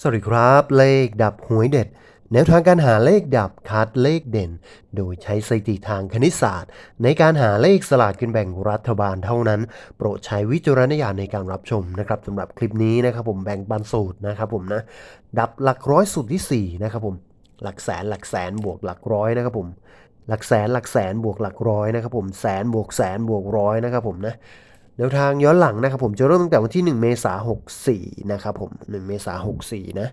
สวัสดีครับเลขดับหวยเด็ด แนวทางการหาเลขดับคัดเลขเด่น โดยใช้สถิติทางคณิตศาสตร์ ในการหาเลขสลากกินแบ่งรัฐบาลเท่านั้น โปรดใช้วิจารณญาณในการรับชมนะครับสำหรับคลิปนี้นะครับผมแบ่งปันสูตรนะครับผมนะดับหลักร้อยสูตรที่สี่นะครับผมหลักแสนหลักแสนบวกหลักร้อยนะครับผมหลักแสนหลักแสนบวกหลักร้อยนะครับผมแสนบวกแสนบวกร้อยนะครับผมนะ แนวทางย้อนหลังนะครับผมจะเริ่มตั้งแต่วันที่ 1 เมษายน64 นะครับผม 1 เมษายน64 นะ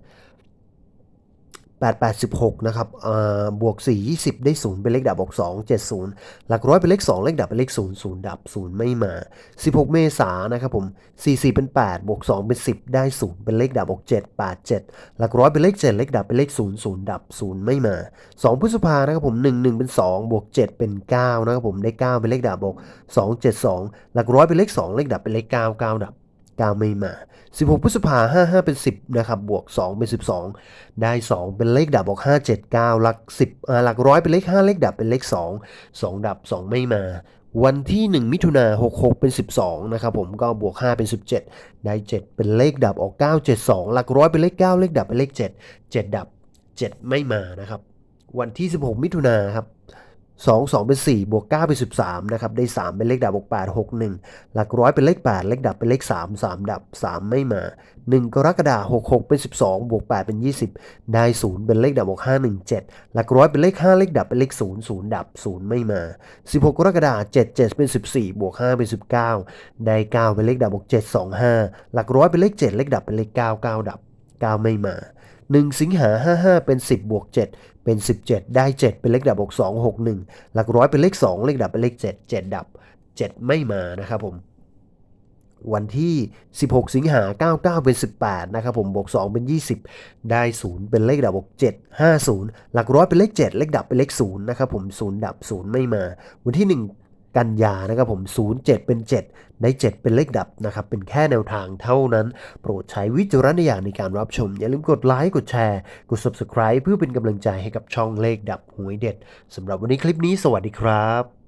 8 86นะครับอ่าบวก 4 20 ได้ 0 เป็นเลขดับบวก2 70 หลักร้อยเป็นเลข 2 เลขดับเป็นเลข 0 0 ดับ 0 ไม่มา 16 เมษายนะครับผม44 เป็น 8 บวก 2 เป็น 10 ได้ 0 เป็นเลขดับบวก7 8 7 หลักร้อยเป็นเลข 7 เลขดับเป็นเลข 0 0 ดับ 0 ไม่มา 2 พฤษภานะครับผม 1 1 เป็น 2 บวก 7 เป็น 9 นะครับผม ได้ 9 เป็นเลขดับบวก2 7 2 หลักร้อยเป็นเลข 2 เลขดับเป็นเลข 9 9 ดับ 9ไม่มา 16 พฤษภา5 5 เป็น 10 นะครับ บวก 2 เป็น 12 ได้ 2 เป็นเลขดับบวก5 7 9 หลัก 10อ่าหลักร้อยเป็นเลข 5 เลขดับเป็นเลข 2 2 ดับ 2 ไม่มา วันที่ 1 มิถุนา66 เป็น 12 นะครับผมก็บวก 5 เป็น 17 ได้ 7 เป็นเลขดับออก 9 7 2 หลักร้อยเป็นเลข 9 เลขดับเป็นเลข 7 7 ดับ 7 ไม่มานะครับ วันที่ 16 มิถุนาครับ 2 2 เป็น 4 บวก 9 เป็น 13 นะครับ ได้ 3 เป็นเลขดับบวก8 6 1 หลักร้อยเป็นเลข 8 เลขดับเป็นเลข 3 3 ดับ 3 ไม่มา 1 กรกฎาคม66 เป็น 12 บวก 8 เป็น 20 ได้ 0 เป็นเลขดับบวก5 1 7 หลักร้อยเป็นเลข 5 เลขดับเป็นเลข 0 0 ดับ 0 ไม่มา 16 กรกฎาคม7 7 เป็น 14 บวก 5 เป็น 19 ได้ 9 เป็นเลขดับบวก7 2 5 หลักร้อยเป็นเลข 7 เลขดับเป็นเลข 9 9 ดับ 9 ไม่มา 1 สิงหา 55 เป็น 10 บวก 7 เป็น 17 ได้ 7 เป็นเลขดับบวก2 6 1 หลักร้อยเป็นเลข 2 เลขดับเป็นเลข 7 7 ดับ 7 ไม่มานะครับผม วันที่ 16 สิงหา 99 เป็น 18 นะครับผม บวก 2 เป็น 20 ได้ 0 เป็นเลขดับบวก7 50 หลักร้อยเป็นเลข 7 เลขดับเป็นเลข 0 นะครับผม 0 ดับ 0 ไม่มา วันที่ 1 กันยานะครับผม 07 เป็น7ได้7เป็นเลขดับนะครับ เป็นแค่แนวทางเท่านั้น โปรดใช้วิจารณญาณในการรับชม อย่าลืมกดไลค์ กดแชร์ กด Subscribe เพื่อเป็นกำลังใจให้กับช่องเลขดับหวยเด็ดสำหรับวันนี้คลิปนี้สวัสดีครับ